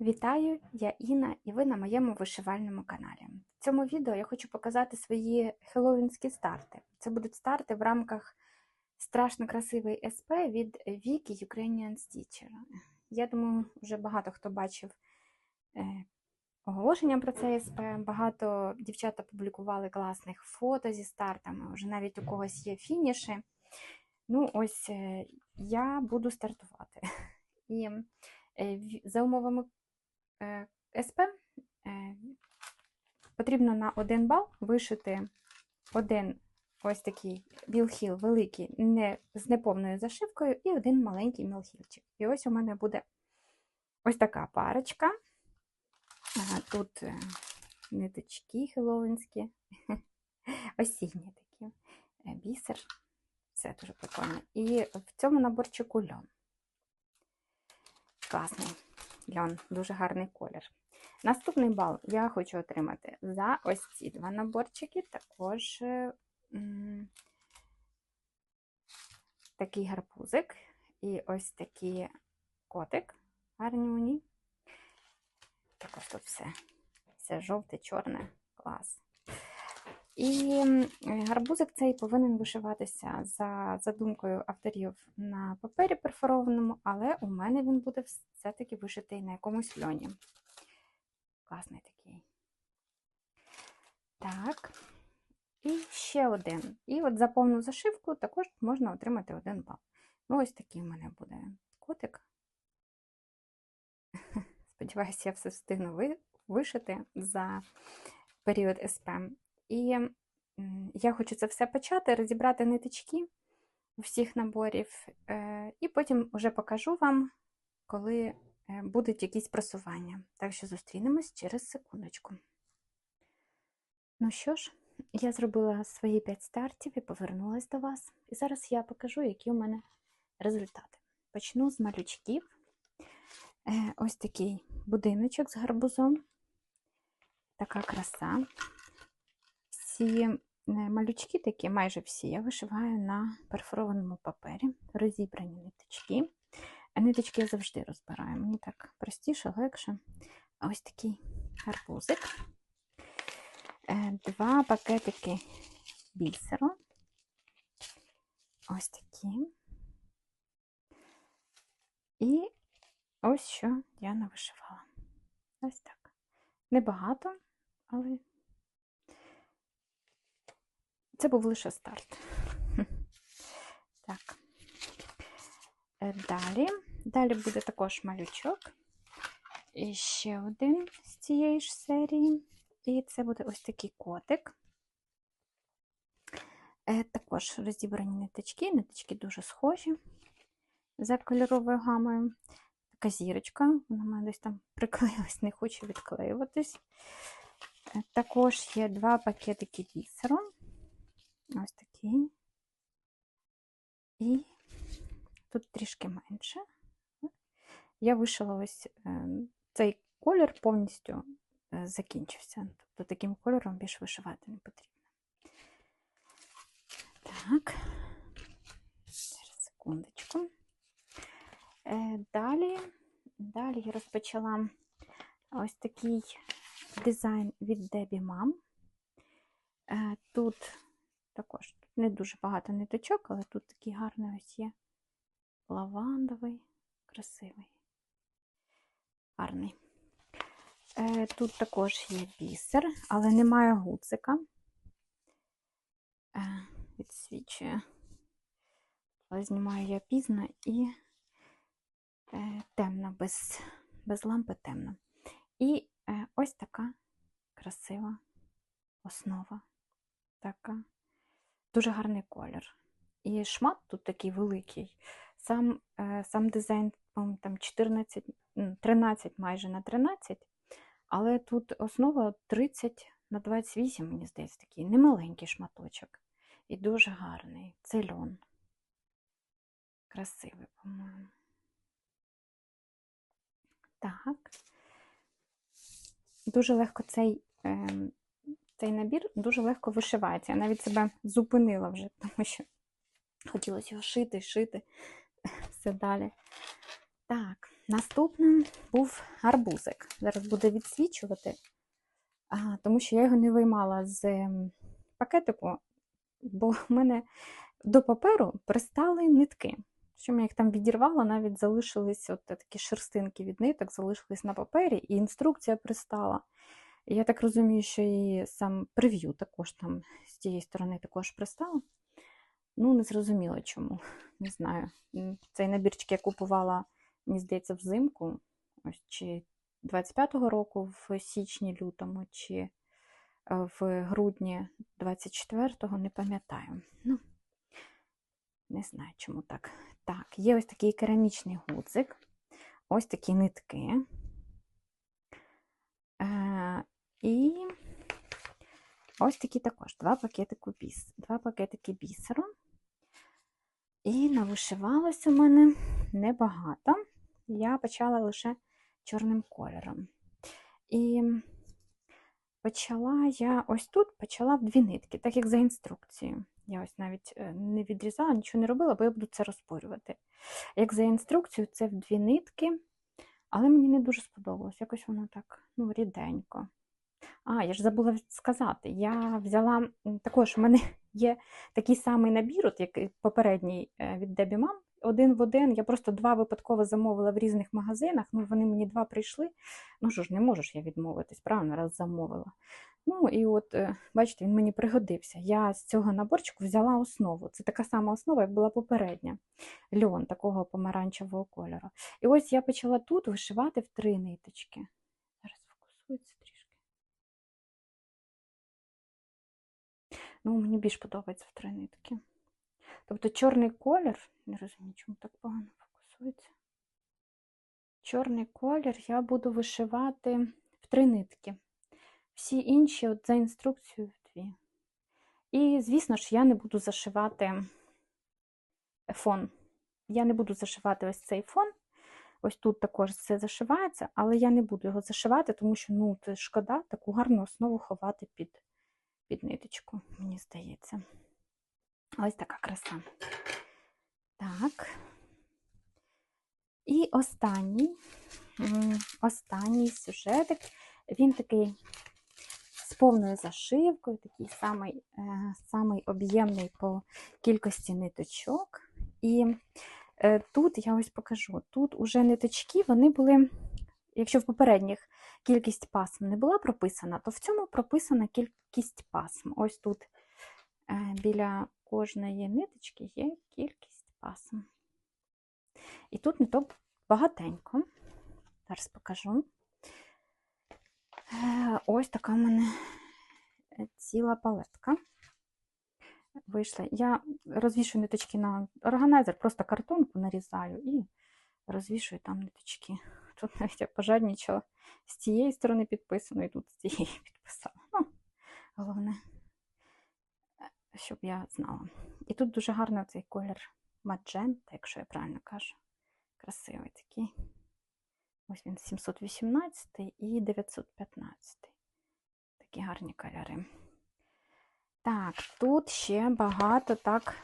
Вітаю, я Інна, і ви на моєму вишивальному каналі. В цьому відео я хочу показати свої хеллоуінські старти. Це будуть старти в рамках страшно красивий СП від Вікі Ukrainian Stitcher. Я думаю, вже багато хто бачив е, оголошення про цей СП. Багато дівчат опублікували класних фото зі стартами, вже навіть у когось є фініші. Ну, ось е, я буду стартувати. І е, за умовами СП е, потрібно на один бал вишити один ось такий білхіл великий, не, з неповною зашивкою, і один маленький мілхілчик. І ось у мене буде ось така парочка. Тут е, ниточки хеллоуінські, осінні такі, е, бісер. Це дуже прикольно. І в цьому наборчику льон. Класний льон, дуже гарний колір. Наступний бал я хочу отримати за ось ці два наборчики. Також е, такий гарпузик і ось такий котик Гарнюні. Також тут все, все жовте, чорне, клас. І гарбузик цей повинен вишиватися за задумкою авторів на папері перфорованому, але у мене він буде все-таки вишитий на якомусь льоні. Класний такий. Так. І ще один. І от за повну зашивку також можна отримати один бал. Ну, ось такий в мене буде котик. Сподіваюся, я все встигну ви- вишити за період СП. І я хочу це все почати, розібрати ниточки всіх наборів, е, і потім вже покажу вам, коли е, будуть якісь просування. Так що зустрінемось через секундочку. Ну що ж, я зробила свої 5 стартів і повернулась до вас. І зараз я покажу, які у мене результати. Почну з малючків. Е, Ось такий будиночок з гарбузом. Така краса. Всі е, малючки такі, майже всі, я вишиваю на перфорованому папері, розібрані ниточки. А ниточки я завжди розбираю. Мені так простіше, легше. Ось такий гарбузик. Е, Два пакетики бісеру. Ось такі. І ось що я навишивала. Ось так. Небагато, але це був лише старт. Так. Е, Далі. Далі буде також малючок. І ще один з цієї ж серії. І це буде ось такий котик. Е, Також розібрані ниточки. Ниточки дуже схожі за кольоровою гамою. Така зірочка, вона мене десь там приклеїлась, не хоче відклеюватись. Е, Також є два пакетики бісеру. Ось такий. І тут трішки менше. Я вишила ось е, цей колір повністю е, закінчився. Тобто таким кольором більш вишивати не потрібно. Так, зараз секундочку. Е, Далі, далі я розпочала ось такий дизайн від Debbie Mom. Тут також тут не дуже багато ниточок, але тут такий гарний ось є лавандовий, красивий, гарний. Е, Тут також є бісер, але немає гуцика. Е, Відсвічує. Але знімаю я пізно і е, темно, без, без лампи темно. І е, ось така красива основа. Така. Дуже гарний колір. І шмат тут такий великий. Сам, е, сам дизайн, там 14, 13 майже на 13, але тут основа 30 на 28, мені здається, такий немаленький шматочок. І дуже гарний. Це льон. Красивий, по-моєму. Так. Дуже легко цей, ем, цей набір дуже легко вишивається. Я навіть себе зупинила вже, тому що хотілося його шити, шити, все далі. Так, Наступним був арбузик. Зараз буде відсвічувати, тому що я його не виймала з ем, пакетику, бо в мене до паперу пристали нитки. Що я їх там відірвала, навіть залишились от такі шерстинки від ниток, залишились на папері, і інструкція пристала. Я так розумію, що і сам прев'ю також там з тієї сторони також пристало. Ну, не зрозуміло чому. Не знаю. Цей набірчик я купувала, мені здається, взимку, ось чи 25-го року, в січні-лютому, чи е, в грудні 24-го, не пам'ятаю. Ну, не знаю, чому так. Так, є ось такий керамічний гудзик, ось такі нитки. І ось такі також два пакетики, біс, два пакетики бісеру. І навишивалось у мене небагато. Я почала лише чорним кольором. І почала я ось тут почала в дві нитки, так як за інструкцією. Я ось навіть е, не відрізала, нічого не робила, бо я буду це розпорювати. Як за інструкцією, це в дві нитки, але мені не дуже сподобалось. Якось воно так ну, ріденько. А, я ж забула сказати, я взяла також, у мене є такий самий набір, от як попередній е, від Дебі Мам, один в один. Я просто два випадково замовила в різних магазинах. Ну, вони мені два прийшли. Ну що ж, не можеш я відмовитись, правильно, раз замовила. Ну, і от, е, бачите, він мені пригодився. Я з цього наборчику взяла основу. Це така сама основа, як була попередня. Льон такого помаранчевого кольору. І ось я почала тут вишивати в три ниточки. Зараз фокусується Ну, мені більш подобається в три нитки. Тобто чорний колір, не розумію, чому так погано фокусується. Чорний колір я буду вишивати в три нитки. Всі інші от за інструкцією в дві. І, звісно ж, я не буду зашивати фон. Я не буду зашивати ось цей фон. Ось тут також все зашивається, але я не буду його зашивати, тому що ну, це шкода таку гарну основу ховати під, під ниточку, мені здається. Ось така краса. Так. І останній, останній сюжетик, він такий з повною зашивкою, такий самий, е, самий об'ємний по кількості ниточок. І е, тут я ось покажу, тут уже ниточки, вони були, якщо в попередніх кількість пасм не була прописана, то в цьому прописана кількість пасм. Ось тут е, біля кожної ниточки є кількість пасм. І тут ниток багатенько. Зараз покажу. Е, Ось така в мене ціла палетка. Вийшла. Я розвішую ниточки на органайзер, просто картонку нарізаю і розвішую там ниточки. Тут навіть я пожаднічала з цієї сторони підписано, і тут з цієї підписала. Ну, головне, е, щоб я знала. І тут дуже гарний цей колір маджента, якщо я правильно кажу. Красивий такий. Ось він 718 і 915. Такі гарні кольори. Так, тут ще багато так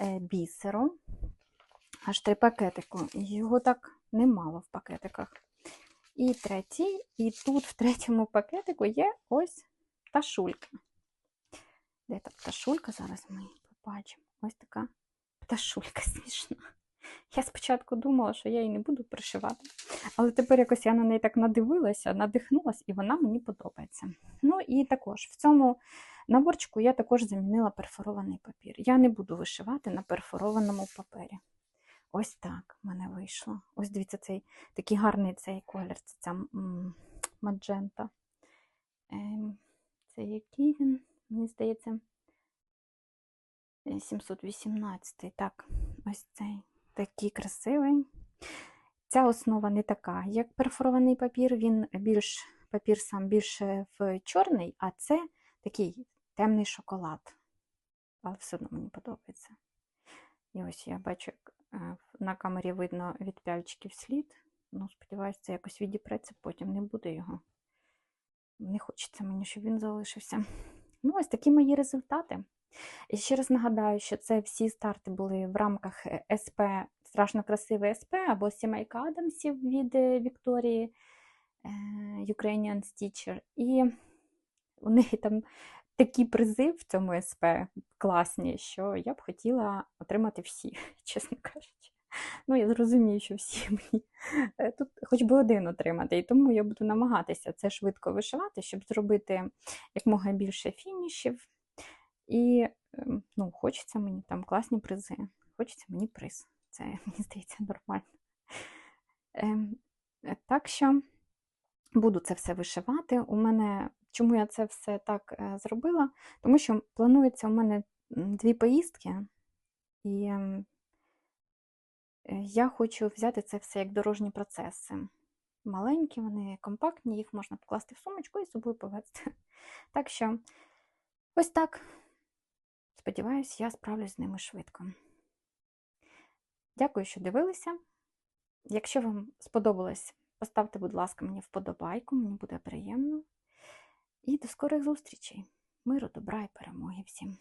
е, бісеру. Аж три пакетику. Його так немало в пакетиках. І третій, і тут в третьому пакетику є ось пташулька. Де та пташулька? Зараз ми побачимо. Ось така пташулька смішна. Я спочатку думала, що я її не буду пришивати, але тепер якось я на неї так надивилася, надихнулася, і вона мені подобається. Ну і також в цьому наборчику я також замінила перфорований папір. Я не буду вишивати на перфорованому папері. Ось так в мене вийшло. Ось дивіться, цей такий гарний цей колір, це ця маджента. Ем, це який він, мені здається, е, 718. Так, ось цей такий красивий. Ця основа не така, як перфорований папір, він більш, папір сам більше в чорний, а це такий темний шоколад. Але все одно мені подобається. І ось я бачу, як на камері видно від пяльчиків слід. Ну, сподіваюся, це якось відіпреться, потім не буде його. Не хочеться мені, щоб він залишився. Ну, ось такі мої результати. І ще раз нагадаю, що це всі старти були в рамках е, СП страшно красивий СП або сімейка Адамсів від е, Вікторії е, Ukrainian Stitcher. І у неї там такі призи в цьому СП класні, що я б хотіла отримати всі, чесно кажучи. Ну, я зрозумію, що всі мені е, тут хоч би один отримати, і тому я буду намагатися це швидко вишивати, щоб зробити якмога більше фінішів. І ем, ну, хочеться мені там класні призи. Хочеться мені приз. Це, мені здається, нормально. Ем, е, так що буду це все вишивати. У мене, чому я це все так е, зробила? Тому що планується у мене дві поїздки, і е, я хочу взяти це все як дорожні процеси. Маленькі, вони компактні, їх можна покласти в сумочку і з собою повезти. Так що, ось так. Сподіваюсь, я справлюсь з ними швидко. Дякую, що дивилися. Якщо вам сподобалось, поставте, будь ласка, мені вподобайку, мені буде приємно. І до скорих зустрічей. Миру, добра і перемоги всім!